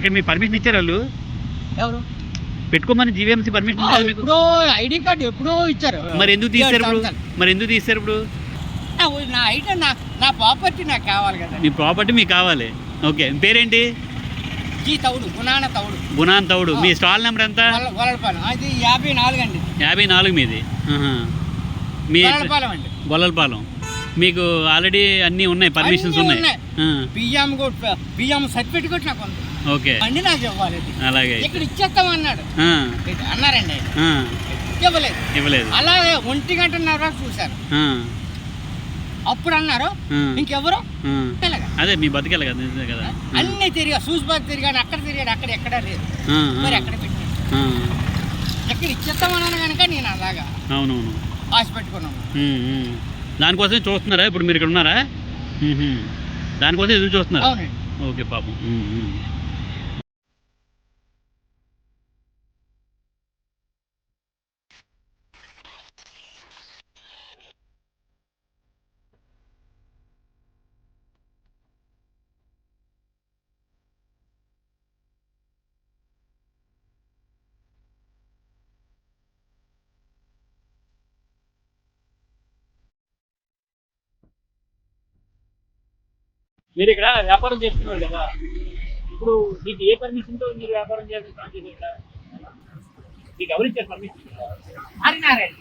ఇక్కడ మీ పర్మిషన్ ఇచ్చారు వాళ్ళు? ఎవరు? పెట్టుకోమని జీవీఎంసీ పర్మిషన్ ఇచ్చారు మీకు? ఎప్పుడో ఐడి కార్డు ఎప్పుడో ఇచ్చారు. మరి ఎందుకు తీశారు ఇప్పుడు. మరి ఎందుకు తీశారు ఇప్పుడు? నా నా ఐడి నా నా ప్రాపర్టీ నాకు కావాలి కదా. మీ ప్రాపర్టీ మీకు కావాలి. ఓకే పేరేంటి? జీ తవుడు గుణాన తవుడు గుణాన్ తౌడు. మీ స్టాల్ నెంబర్ ఎంత? వల- వలలపాలెం. అది యాభై నాలుగు అండి. యాభై నాలుగు మీది. ఆహా. మీ వలలపాలెం అండి. గొల్లలపాలెం మీకు ఆల్రెడీ అన్నీ ఉన్నాయి పర్మిషన్స్ అన్నీ ఉన్నాయి. ఆ, బియ్యం కూడా బియ్యం సర్టిఫికేట్ నాకు ఉంది. ఓకే. బండి నాకు ఇవ్వాలి ఇది. అలాగే ఇక్కడ ఇచ్చేస్తామన్నాడు. అన్నారండి ఇవ్వలేదు. ఇవ్వలేదు. అలాగే ఒంటి గంటన్నర చూశారు. అప్పుడు అన్నారు ఇంకెవరు. అదే మీ బతికెళ్ళ కదా నిజమే కదా. అన్ని తిరిగా సూస్బాద్ తిరిగాడు అక్కడ తిరిగాడు అక్కడ ఎక్కడ లేదు. మరి ఎక్కడ పెట్టాడు. ఆ. ఎక్కడ ఇచ్చేస్తామన్నాను కనుక నేను అలాగా అవునవును. ఆశ పెట్టుకున్నాను. దానికోసమే చూస్తున్నారా? ఇప్పుడు మీరు ఇక్కడ ఉన్నారా. దానికోసం ఎదురు చూస్తున్నారా? ఓకే పాపం. మీరు ఇక్కడ వ్యాపారం చేస్తున్నారు కదా. ఇప్పుడు మీకు ఏ పర్మిషన్తో మీరు వ్యాపారం ఇక్కడ మీకు ఎవరు ఇచ్చారు పర్మిషన్ హరినారాయణ.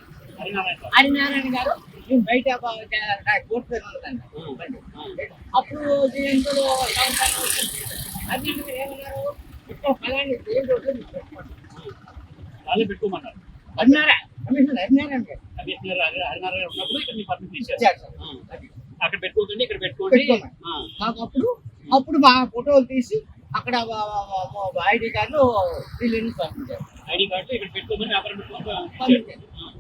హరినారాయణ గారు. నేను బయట కోర్టు పేరు. అప్పుడు దీంట్లో. హరినారాయణ గారు ఏమన్నారు? ఇక్కడ ఫలాన్ని ఏ రోజు మీకు పెట్టుకోండి. వాళ్ళే పెట్టుకోమన్నారు. హరినారాయణ కమిషనర్ హరినారాయణ గారు. కమిషనర్ హరి- హరినారాయణ ఉన్నప్పుడు ఇక్కడ మీ పర్మిషన్ ఇచ్చారు. అక్కడ పెట్టుకోకండి ఇక్కడ పెట్టుకోండి. అప్పుడు అప్పుడు మా ఫోటోలు తీసి అక్కడ ఐడి కార్డు వీళ్ళని పంపించారు. ఐడి కార్డు ఇక్కడ పెట్టుకోమని వ్యాపారం పెట్టుకోమని ఇచ్చారు. ఆ.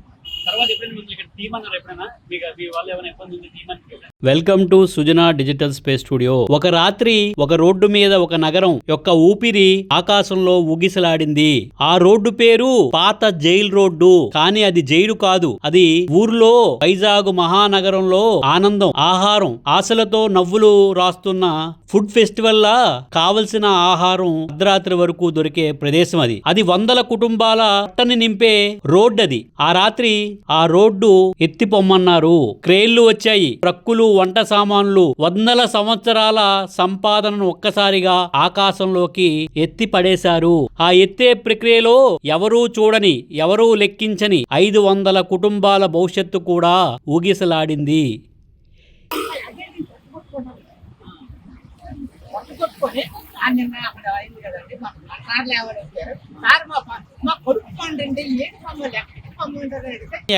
తర్వాత ఎప్పుడైనా ఇక్కడ తీయమన్నారు ఎప్పుడైనా? మీకు మీ వాళ్ళు ఏమైనా ఇబ్బంది ఉంది తీయమని welcome to Sujana digital space studio. ఒక రాత్రి ఒక రోడ్డు మీద ఒక నగరం యొక్క ఊపిరి ఆకాశంలో ఊగిసలాడింది. ఆ రోడ్డు పేరు పాత జైల్ రోడ్డు. కానీ అది జైలు కాదు. అది ఊర్లో వైజాగ్ మహానగరంలో ఆనందం ఆహారం ఆశలతో నవ్వులు రాస్తున్న ఫుడ్ ఫెస్టివల్ లా కావలసిన ఆహారం అర్ధరాత్రి వరకు దొరికే ప్రదేశం అది. అది వందల కుటుంబాల పట్టని నింపే రోడ్డు అది. ఆ రాత్రి ఆ రోడ్డు ఎత్తిపొమ్మన్నారు. క్రేళ్ళు వచ్చాయి. ట్రక్కులు వంట సామాన్లు వందల సంవత్సరాల సంపాదనను ఒక్కసారిగా ఆకాశంలోకి ఎత్తి పడేశారు ఆ ఎత్తే ప్రక్రియలో ఎవరూ చూడని ఎవరూ లెక్కించని ఐదు వందల కుటుంబాల భవిష్యత్తు కూడా ఊగిసలాడింది. నిన్న అక్కడ అయింది కదండి మా సార్లు ఎవరు వచ్చారు సార్ మా మా కొడుకు పండండి ఏంటి మమ్మల్ని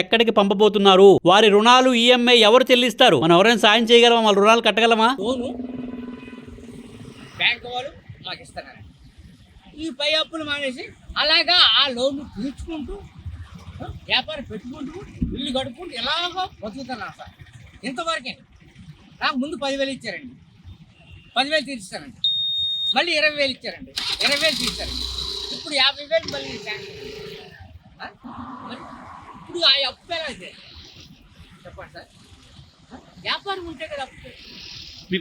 ఎక్కడికి పంపబోతున్నారు? వారి రుణాలు ఈఎంఐ ఎవరు చెల్లిస్తారు? మనం ఎవరైనా సాయం చేయగలమా? వాళ్ళ రుణాలు కట్టగలమా? లోను బ్యాంక్ వాళ్ళు మాకు ఇస్తారు ఈ పై అప్పులు మానేసి అలాగా ఆ లోన్ తీర్చుకుంటూ వ్యాపారం పెట్టుకుంటూ ఇల్లు గడుపుకుంటూ ఎలాగో బతుకుతున్నాను సార్. ఇంతవరకే. నాకు ముందు పదివేలు ఇచ్చారండి. పదివేలు తీర్చారండి మళ్ళీ ఇరవై వేలు ఇచ్చారండి. ఇరవై వేలు తీర్చారండి. ఇప్పుడు యాభై వేలు మళ్ళీ శాంక్షన్. ఇప్పుడు ఆ అప్పు ఎలా చెప్పండి సార్? వ్యాపారం ఉంటే కదా అప్పు.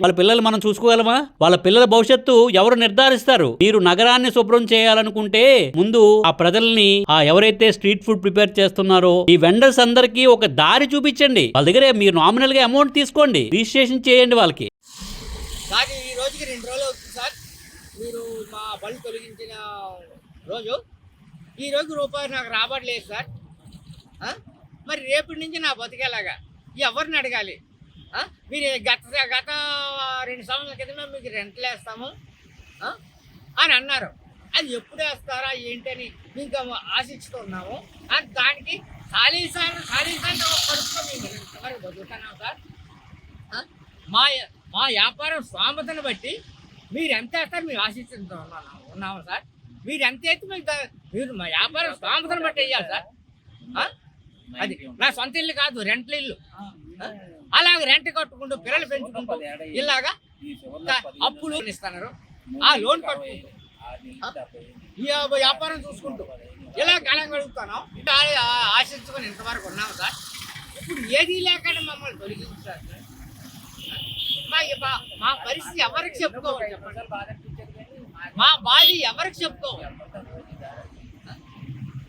వాళ్ళ పిల్లలు మనం చూసుకోగలమా? వాళ్ళ పిల్లల భవిష్యత్తు ఎవరు నిర్ధారిస్తారు? మీరు నగరాన్ని శుభ్రం చేయాలనుకుంటే ముందు ఆ ప్రజల్ని ఆ ఎవరైతే స్ట్రీట్ ఫుడ్ ప్రిపేర్ చేస్తున్నారో ఈ వెండర్స్ అందరికీ ఒక దారి చూపించండి. వాళ్ళ దగ్గర మీరు నామినల్గా అమౌంట్ తీసుకోండి. రిజిస్ట్రేషన్ చేయండి వాళ్ళకి. సార్ ఈ రోజుకి రెండు రోజులు అవుతుంది సార్. మీరు మా బళ్ళు తొలగించిన రోజు ఈ రోజు రూపాయి నాకు రాబడలేదు సార్? మరి రేపటి నుంచి నా బతికేలాగా? ఎవరిని అడగాలి? మీరు గత గత రెండు సంవత్సరాల క్రితమే మీకు రెంట్లు వేస్తాము. అని అన్నారు. అది ఎప్పుడు వేస్తారా ఏంటని ఇంకా ఆశిస్తున్నాము అని దానికి ఖాళీ సార్ ఖాళీ సార్ పడుతున్నాం మేము ఇంతవరకు బతుకుతున్నాం సార్? మా మా వ్యాపారం స్వామతను బట్టి మీరు ఎంత వేస్తారు మీరు ఆశిస్తుంటూ ఉన్నాము ఉన్నాము సార్. మీరు ఎంత అయితే మీకు మీరు మా వ్యాపారం స్వామతను బట్టి వేయాలి సార్. అది నా సొంత ఇల్లు కాదు రెంట్ల ఇల్లు? అలాగ రెంట్ కట్టుకుంటూ పిల్లలు పెంచుకుంటూ ఇలాగా అప్పులు ఇస్తున్నారు. ఆ లోన్ కట్టుకుంటూ. వ్యాపారం చూసుకుంటూ. ఇలా కాలం గడుపుతాను. ఆశించుకొని ఇంతవరకు ఉన్నాము సార్. ఇప్పుడు ఏది లేకుండా మమ్మల్ని తొలగించారు సార్. మా పరిస్థితి ఎవరికి చెప్పుకోవాలి మా బాడీ ఎవరికి చెప్పుకో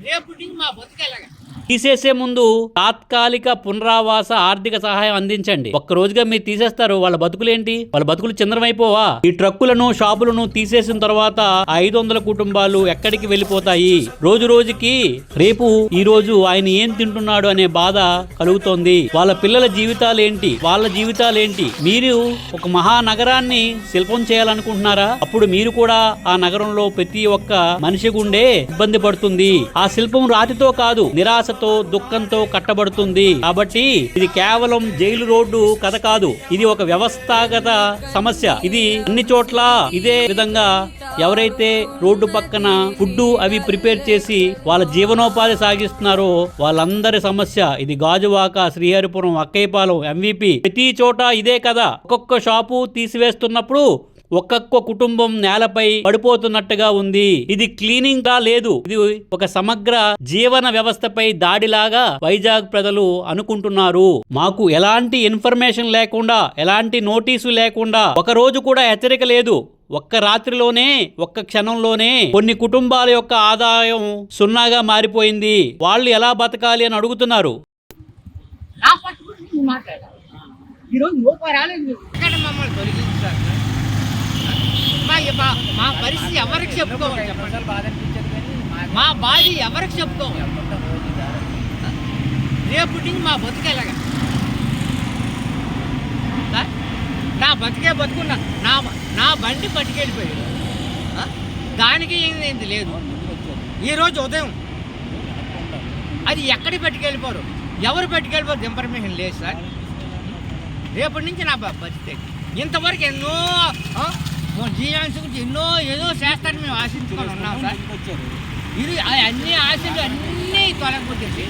రేపు నుంచి మా బతుకెలాగా తీసేసే ముందు తాత్కాలిక పునరావాస ఆర్థిక సహాయం అందించండి. ఒక్క రోజుగా మీరు తీసేస్తారు. వాళ్ళ బతుకులేంటి? వాళ్ళ బతుకులు చంద్రమైపోవా? ఈ ట్రక్కులను షాపులను తీసేసిన తర్వాత ఐదు వందల కుటుంబాలు ఎక్కడికి వెళ్ళిపోతాయి? రోజు రోజుకి రేపు ఈ రోజు ఆయన ఏం తింటున్నాడు అనే బాధ కలుగుతోంది. వాళ్ళ పిల్లల జీవితాలు ఏంటి వాళ్ళ జీవితాలు ఏంటి మీరు ఒక మహానగరాన్ని శిల్పం చేయాలనుకుంటున్నారా? అప్పుడు మీరు కూడా ఆ నగరంలో ప్రతి ఒక్క మనిషి గుండే ఇబ్బంది పడుతుంది. ఆ శిల్పం రాతితో కాదు నిరాశ బాధతో దుఃఖంతో కట్టబడుతుంది. కాబట్టి ఇది కేవలం జైలు రోడ్డు కథ కాదు. ఇది ఒక వ్యవస్థాగత సమస్య. ఇది అన్ని చోట్ల ఇదే విధంగా ఎవరైతే రోడ్డు పక్కన ఫుడ్ అవి ప్రిపేర్ చేసి వాళ్ళ జీవనోపాధి సాగిస్తున్నారో వాళ్ళందరి సమస్య. ఇది గాజువాక శ్రీహరిపురం అక్కయ్యపాలెం ఎంవిపి. ప్రతి చోట ఇదే కదా ఒక్కొక్క షాపు తీసివేస్తున్నప్పుడు ఒక్కొక్క కుటుంబం నేలపై పడిపోతున్నట్టుగా ఉంది. ఇది క్లీనింగ్గా లేదు. ఇది ఒక సమగ్ర జీవన వ్యవస్థపై దాడిలాగా వైజాగ్ ప్రజలు అనుకుంటున్నారు. మాకు ఎలాంటి ఇన్ఫర్మేషన్ లేకుండా ఎలాంటి నోటీసు లేకుండా ఒక రోజు కూడా హెచ్చరిక లేదు. ఒక్క రాత్రిలోనే ఒక్క క్షణంలోనే కొన్ని కుటుంబాల యొక్క ఆదాయం సున్నాగా మారిపోయింది. వాళ్ళు ఎలా బతకాలి అని అడుగుతున్నారు. ఈరోజు మమ్మల్ని తొలగించారు. మా పరిస్థితి ఎవరికి చెప్పుకోవాలి చెప్పండి? మా బాధ ఎవరికి చెప్పుకోవాలి? రేపు నుంచి మా బతుకెలాగా నా బతికే బతుకున్నా నా నా బండి పట్టుకెళ్ళిపోయాడు దానికి ఏంది లేదు. ఈరోజు ఉదయం అది ఎక్కడికి పట్టుకెళ్ళిపోరు? ఎవరు పట్టుకెళ్ళిపోరు? ఇన్ఫర్మేషన్ లేదు సార్. రేపటి నుంచి నా బతికే. ఇంతవరకు ఎన్నో జీవాంశ గురించి ఎన్నో ఏదో చేస్తారని మేము ఆశించుకొని ఉన్నాం సార్. ఇది అన్ని ఆశలు అన్నీ తొలగిపోతుంది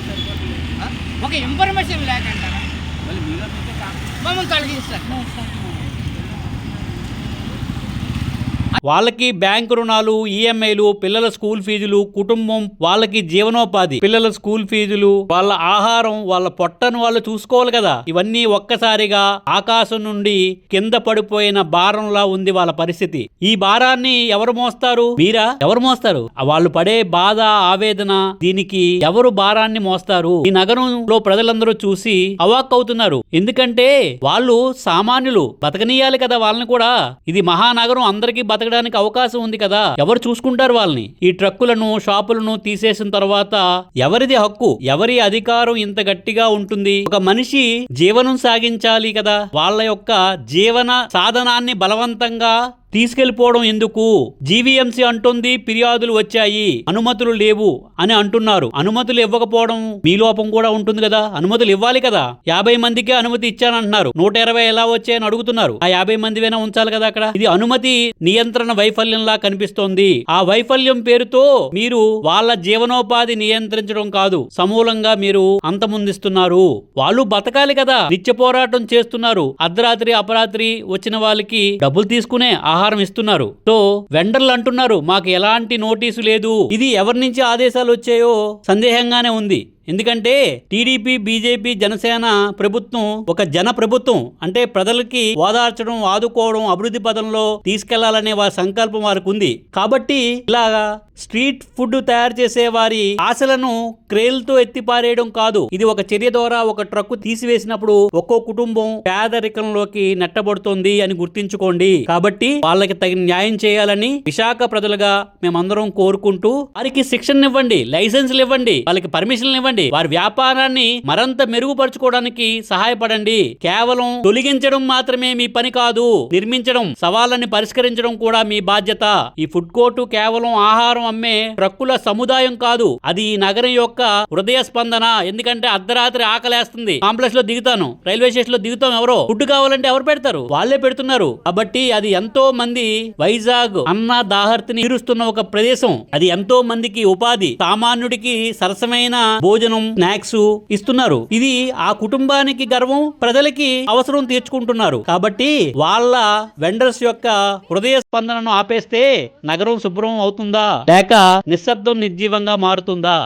ఒక ఇన్ఫర్మేషన్ లేకుండా మమ్మల్ని తొలగిస్తారు వాళ్ళకి బ్యాంకు రుణాలు ఈఎంఐలు పిల్లల స్కూల్ ఫీజులు కుటుంబం వాళ్ళకి జీవనోపాధి పిల్లల స్కూల్ ఫీజులు వాళ్ళ ఆహారం వాళ్ళ పొట్టను వాళ్ళు చూసుకోవాలి కదా. ఇవన్నీ ఒక్కసారిగా ఆకాశం నుండి కింద పడిపోయిన భారంలా ఉంది వాళ్ళ పరిస్థితి. ఈ భారాన్ని ఎవరు మోస్తారు? మీరా? ఎవరు మోస్తారు? వాళ్ళు పడే బాధ ఆవేదన దీనికి ఎవరు భారాన్ని మోస్తారు? ఈ నగరంలో ప్రజలందరూ చూసి అవాక్ అవుతున్నారు. ఎందుకంటే వాళ్ళు సామాన్యులు బతకనీయాలి కదా వాళ్ళని కూడా. ఇది మహానగరం అందరికీ బతకడానికి అవకాశం ఉంది కదా? ఎవరు చూసుకుంటారు వాళ్ళని? ఈ ట్రక్కులను షాపులను తీసేసిన తర్వాత ఎవరిది హక్కు? ఎవరి అధికారం ఇంత గట్టిగా ఉంటుంది? ఒక మనిషి జీవనం సాగించాలి కదా? వాళ్ళ యొక్క జీవన సాధనాన్ని బలవంతంగా తీసుకెళ్ళిపోవడం ఎందుకు? జీవీఎంసీ అంటుంది ఫిర్యాదులు వచ్చాయి అనుమతులు లేవు అని అంటున్నారు. అనుమతులు ఇవ్వకపోవడం మీ లోపం కూడా ఉంటుంది కదా? అనుమతులు ఇవ్వాలి కదా? యాభై మందికే అనుమతి ఇచ్చానంటున్నారు. నూట ఇరవై ఎలా వచ్చాయని అడుగుతున్నారు. ఆ యాభై మంది అయినా ఉంచాలి కదా అక్కడ? ఇది అనుమతి నియంత్రణ వైఫల్యంలా కనిపిస్తోంది. ఆ వైఫల్యం పేరుతో మీరు వాళ్ళ జీవనోపాధి నియంత్రించడం కాదు సమూలంగా మీరు అంతమొందిస్తున్నారు. వాళ్ళు బతకాలి కదా? నిత్య పోరాటం చేస్తున్నారు. అర్ధరాత్రి అపరాత్రి వచ్చిన వాళ్ళకి డబ్బులు తీసుకునే ఆహారం ఇస్తున్నారు. సో వెండర్లు అంటున్నారు మాకు ఎలాంటి నోటీసు లేదు. ఇది ఎవరి నుంచి ఆదేశాలు వచ్చాయో సందేహంగానే ఉంది. ఎందుకంటే టీడీపీ బీజేపీ జనసేన ప్రభుత్వం ఒక జన ప్రభుత్వం. అంటే ప్రజలకి ఓదార్చడం ఆదుకోవడం అభివృద్ధి పదంలో తీసుకెళ్ళాలనే వారి సంకల్పం వారికి ఉంది కాబట్టి ఇలాగా స్ట్రీట్ ఫుడ్ తయారు చేసే వారి ఆశలను క్రేల్తో ఎత్తిపారేయడం కాదు. ఇది ఒక చర్య ద్వారా ఒక ట్రక్కు తీసివేసినప్పుడు ఒక్కో కుటుంబం పేదరికంలోకి నెట్టబడుతోంది అని గుర్తించుకోండి. కాబట్టి వాళ్ళకి తగిన న్యాయం చేయాలని విశాఖ ప్రజలుగా మేమందరం కోరుకుంటూ వారికి శిక్షణ ఇవ్వండి లైసెన్సులు ఇవ్వండి వాళ్ళకి పర్మిషన్లు ఇవ్వండి. వారి వ్యాపారాన్ని మరింత మెరుగుపరచుకోవడానికి సహాయపడండి. కేవలం తొలగించడం మాత్రమే మీ పని కాదు నిర్మించడం సవాళ్ళని పరిష్కరించడం కూడా మీ బాధ్యత. ఈ ఫుడ్ కోర్టు కేవలం ఆహారం అమ్మే ట్రక్కుల సముదాయం కాదు. అది ఈ నగరం యొక్క హృదయ స్పందన. ఎందుకంటే అర్ధరాత్రి ఆకలేస్తుంది. కాంప్లెక్స్లో దిగుతాను. రైల్వే స్టేషన్లో దిగుతాం ఎవరో. ఫుడ్ కావాలంటే ఎవరు పెడతారు? వాళ్ళే పెడుతున్నారు. కాబట్టి అది ఎంతో మంది వైజాగ్ అన్న దాహర్తిని తీరుస్తున్న ఒక ప్రదేశం. అది ఎంతో మందికి ఉపాధి. సామాన్యుడికి సరసమైన భోజనం భోజనం స్నాక్స్ ఇస్తున్నారు. ఇది ఆ కుటుంబానికి గర్వం ప్రజలకి అవసరం తీర్చుకుంటున్నారు. కాబట్టి వాళ్ళ వెండర్స్ యొక్క హృదయ స్పందనను ఆపేస్తే నగరం శుభ్రం అవుతుందా? లేక నిశ్శబ్దం నిర్జీవంగా మారుతుందా?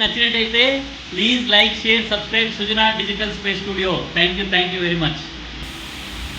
నచ్చినట్టయితే please like share subscribe Sujana digital space studio thank you thank you very much